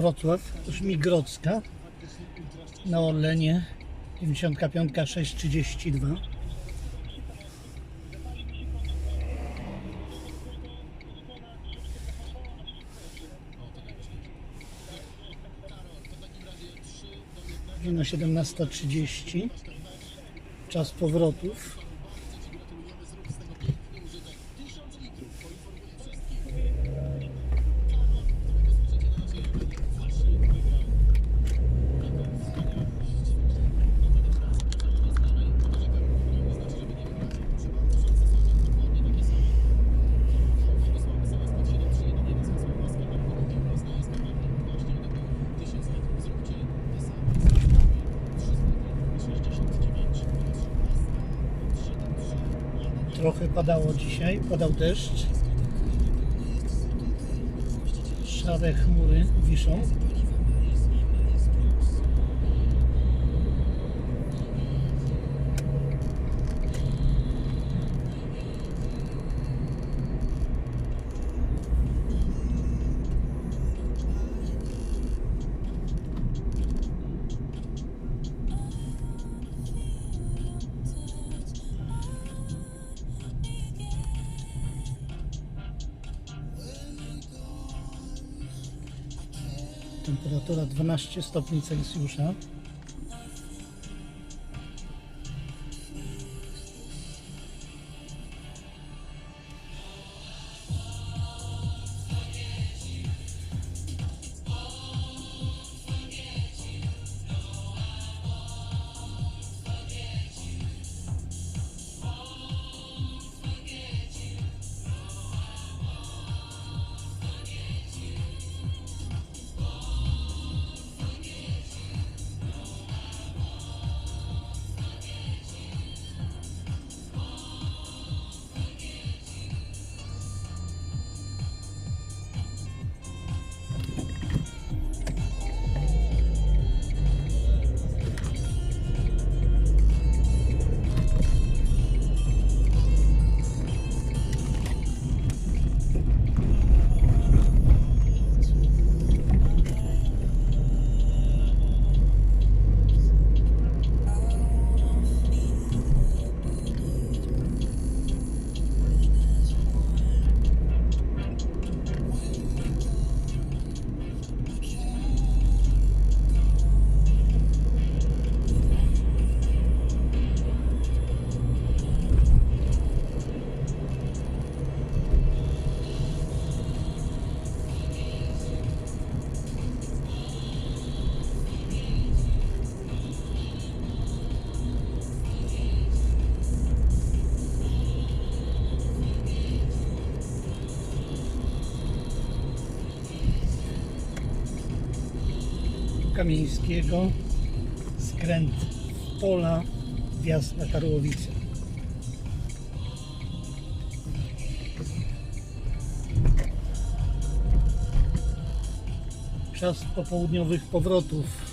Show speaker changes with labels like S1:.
S1: Wrocław, Żmigrodzka na Orlenie 95 632 Godzina 17.30 Czas powrotów Trochę padało dzisiaj, padał deszcz. Szare chmury wiszą. Temperatura 12 stopni Celsjusza. Kamieńskiego, skręt w pola, wjazd na Karłowice. Czas popołudniowych powrotów